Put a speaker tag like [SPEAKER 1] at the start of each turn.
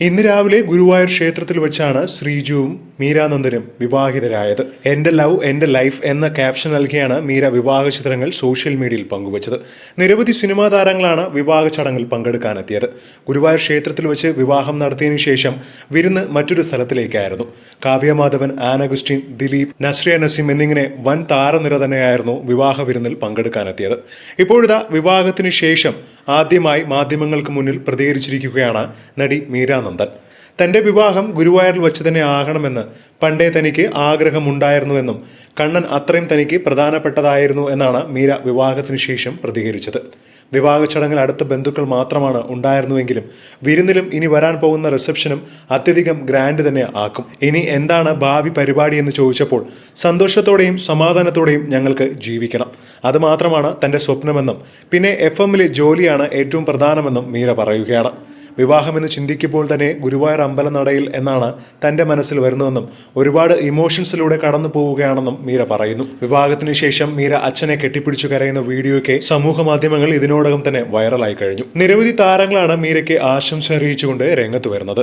[SPEAKER 1] ഇന്ന് രാവിലെ ഗുരുവായൂർ ക്ഷേത്രത്തിൽ വെച്ചാണ് ശ്രീജുവും മീരാനന്ദനും വിവാഹിതരായത്. എന്റെ ലവ് എന്റെ ലൈഫ് എന്ന ക്യാപ്ഷൻ നൽകിയാണ് മീര വിവാഹ ചിത്രങ്ങൾ സോഷ്യൽ മീഡിയയിൽ പങ്കുവച്ചത്. നിരവധി സിനിമാ താരങ്ങളാണ് വിവാഹ ചടങ്ങിൽ പങ്കെടുക്കാനെത്തിയത്. ഗുരുവായൂർ ക്ഷേത്രത്തിൽ വെച്ച് വിവാഹം നടത്തിയതിനു ശേഷം വിരുന്ന് മറ്റൊരു സ്ഥലത്തിലേക്കായിരുന്നു. കാവ്യമാധവൻ ആനഗുസ്റ്റിൻ ദിലീപ് നസ്രിയ നസീം എന്നിങ്ങനെ വൻ താരനിര തന്നെയായിരുന്നു വിവാഹ വിരുന്നിൽ പങ്കെടുക്കാനെത്തിയത്. ഇപ്പോഴിതാ വിവാഹത്തിനു ശേഷം ആദ്യമായി മാധ്യമങ്ങൾക്ക് മുന്നിൽ പ്രതികരിച്ചിരിക്കുകയാണ് നടി മീരാനന്ദൻ തന്റെ വിവാഹം ഗുരുവായൂരിൽ വെച്ച് തന്നെ ആകണമെന്ന് പണ്ടേ തനിക്ക് ആഗ്രഹമുണ്ടായിരുന്നുവെന്നും കണ്ണൻ അത്രയും തനിക്ക് പ്രധാനപ്പെട്ടതായിരുന്നു എന്നാണ് മീര വിവാഹത്തിന് ശേഷം പ്രതികരിച്ചത്. വിവാഹ ചടങ്ങിൽ അടുത്ത ബന്ധുക്കൾ മാത്രമാണ് ഉണ്ടായിരുന്നുവെങ്കിലും വിരുന്നിലും ഇനി വരാൻ പോകുന്ന റിസപ്ഷനും അത്യധികം ഗ്രാൻഡ് തന്നെ ആക്കും. ഇനി എന്താണ് ഭാവി പരിപാടി എന്ന് ചോദിച്ചപ്പോൾ സന്തോഷത്തോടെയും സമാധാനത്തോടെയും ഞങ്ങൾക്ക് ജീവിക്കണം. അതുമാത്രമാണ് തന്റെ സ്വപ്നമെന്നും പിന്നെ എഫ് എമ്മിലെ ജോലിയാണ് ഏറ്റവും പ്രധാനമെന്നും മീര പറയുകയാണ്. വിവാഹമെന്ന് ചിന്തിക്കുമ്പോൾ തന്നെ ഗുരുവായൂർ അമ്പലനടയിൽ എന്നാണ് തന്റെ മനസ്സിൽ വരുന്നതെന്നും ഒരുപാട് ഇമോഷൻസിലൂടെ കടന്നു പോവുകയാണെന്നും മീര പറയുന്നു. വിവാഹത്തിന് ശേഷം മീര അച്ഛനെ കെട്ടിപ്പിടിച്ചു കരയുന്ന വീഡിയോയ്ക്ക് സമൂഹ മാധ്യമങ്ങൾ ഇതിനോടകം തന്നെ വൈറലായി കഴിഞ്ഞു. നിരവധി താരങ്ങളാണ് മീരയ്ക്ക് ആശംസ അറിയിച്ചുകൊണ്ട് രംഗത്ത് വരുന്നത്.